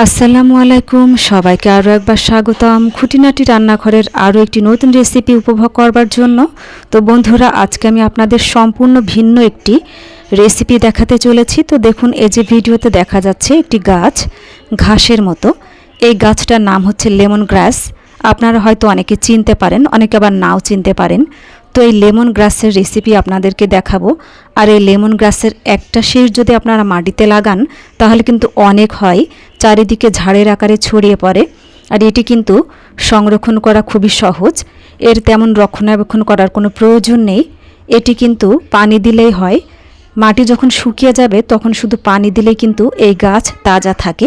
আসসালামু আলাইকুম। সবাইকে আরও একবার স্বাগতম। খুঁটিনাটি রান্নাঘরের আরও একটি নতুন রেসিপি উপভোগ করবার জন্য। তো বন্ধুরা, আজকে আমি আপনাদের সম্পূর্ণ ভিন্ন একটি রেসিপি দেখাতে চলেছি। তো দেখুন, এই যে ভিডিওতে দেখা যাচ্ছে একটি গাছ, ঘাসের মতো। এই গাছটার নাম হচ্ছে লেমন গ্রাস আপনারা হয়তো অনেকে চিনতে পারেন, অনেকে আবার নাও চিনতে পারেন। তো এই লেমন গ্রাসের রেসিপি আপনাদেরকে দেখাবো। আর এই লেমন গ্রাসের একটা শীষ যদি আপনারা মাটিতে লাগান, তাহলে কিন্তু অনেক হয়। চারিদিকে ঝাড়ের আকারে ছড়িয়ে পড়ে, আর এটি কিন্তু সংরক্ষণ করা খুবই সহজ। এর তেমন রক্ষণাবেক্ষণ করার কোনো প্রয়োজন নেই। এটি কিন্তু পানি দিলেই হয়। মাটি যখন শুকিয়ে যাবে, তখন শুধু পানি দিলেই কিন্তু এই গাছ তাজা থাকে,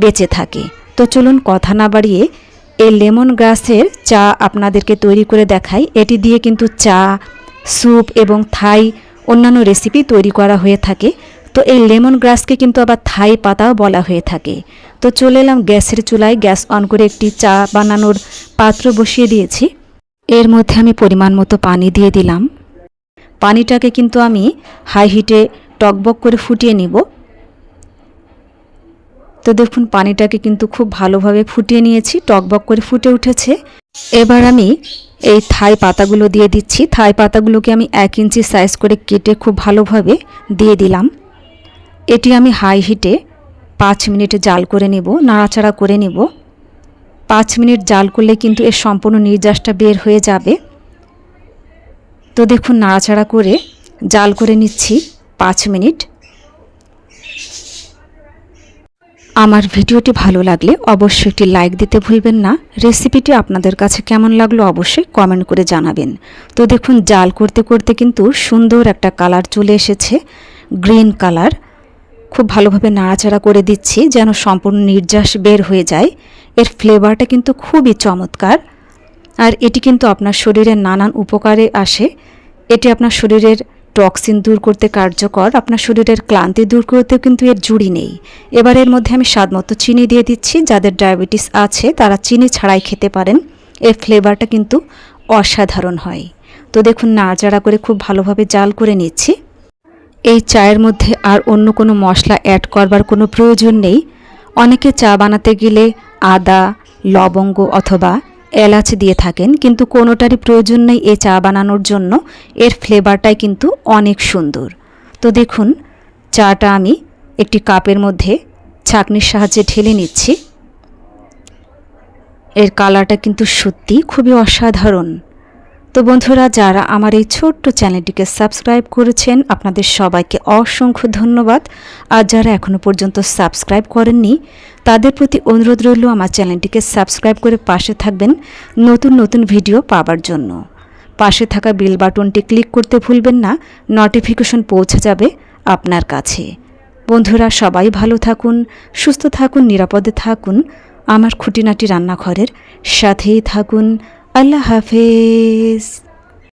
বেঁচে থাকে। তো চলুন কথা না বাড়িয়ে এই লেমন গ্রাসের চা আপনাদেরকে তৈরি করে দেখাই। এটি দিয়ে কিন্তু চা, স্যুপ এবং থাই অন্যান্য রেসিপি তৈরি করা হয়ে থাকে। তো এই লেমন গ্রাসকে কিন্তু আবার থাই পাতাও বলা হয়ে থাকে। তো চলে এলাম গ্যাসের চুলায়, গ্যাস অন করে একটি চা বানানোর পাত্র বসিয়ে দিয়েছি। এর মধ্যে আমি পরিমাণ মতো পানি দিয়ে দিলাম। পানিটাকে কিন্তু আমি হাই হিটে টকবক করে ফুটিয়ে নিব। তো দেখুন, পানিটাকে কিন্তু খুব ভালোভাবে ফুটিয়ে নিয়েছি, টকবক করে ফুটে উঠেছে। এবার আমি এই থাই পাতাগুলো দিয়ে দিচ্ছি। থাই পাতাগুলোকে আমি এক ইঞ্চি সাইজ করে কেটে খুব ভালোভাবে দিয়ে দিলাম। এটি আমি হাই হিটে পাঁচ মিনিটে জাল করে নেব, নাড়াচাড়া করে নেব। পাঁচ মিনিট জাল করলে কিন্তু এর সম্পূর্ণ নির্যাসটা বের হয়ে যাবে। তো দেখুন, নাড়াচাড়া করে জাল করে নিচ্ছি পাঁচ মিনিট। আমার ভিডিওটি ভালো লাগলে অবশ্যই একটি লাইক দিতে ভুলবেন না। রেসিপিটি আপনাদের কাছে কেমন লাগল অবশ্যই কমেন্ট করে জানাবেন। তো দেখুন, জাল করতে করতে কিন্তু সুন্দর একটা কালার চলে এসেছে গ্রিন কালার খুব ভালোভাবে নাড়াচাড়া করে দিচ্ছি যেন সম্পূর্ণ নির্যাস বের হয়ে যায়। এর ফ্লেভারটা কিন্তু খুবই চমৎকার। আর এটি কিন্তু আপনার শরীরের নানান উপকারে আসে। এটি আপনার শরীরের টক্সিন দূর করতে কার্যকর, আপনার শরীরের ক্লান্তি দূর করতেও কিন্তু এর জুড়ি নেই। এবার এর মধ্যে আমি স্বাদমতো চিনি দিয়ে দিচ্ছি। যাদের ডায়াবেটিস আছে, তারা চিনি ছাড়াই খেতে পারেন। এর ফ্লেভারটা কিন্তু অসাধারণ হয়। তো দেখুন, নাড়াচাড়া করে খুব ভালোভাবে জাল করে নিচ্ছি। এই চায়ের মধ্যে আর অন্য কোনো মশলা অ্যাড করবার কোনো প্রয়োজন নেই। অনেকে চা বানাতে গেলে আদা, লবঙ্গ অথবা এলাচ দিয়ে থাকেন, কিন্তু কোনোটারই প্রয়োজন নেই এই চা বানানোর জন্য। এর ফ্লেভারটাই কিন্তু অনেক সুন্দর। তো দেখুন, চাটা আমি একটি কাপের মধ্যে ছাঁকনির সাহায্যে ঢেলে নিচ্ছি। এর কালারটা কিন্তু সত্যি খুবই অসাধারণ। তো বন্ধুরা, যারা আমার এই ছোট্ট চ্যানেলটিকে সাবস্ক্রাইব করেছেন, আপনাদের সবাইকে অসংখ্য ধন্যবাদ। আর যারা এখনও পর্যন্ত সাবস্ক্রাইব করেননি, তাদের প্রতি অনুরোধ রইল আমার চ্যানেলটিকে সাবস্ক্রাইব করে পাশে থাকবেন নতুন নতুন ভিডিও পাবার জন্য। পাশে থাকা বেল বাটনটি ক্লিক করতে ভুলবেন না নোটিফিকেশন পৌঁছে যাবে আপনার কাছে। বন্ধুরা, সবাই ভালো থাকুন, সুস্থ থাকুন, নিরাপদে থাকুন। আমার খুঁটিনাটি রান্নাঘরের সাথেই থাকুন। الله حافظ.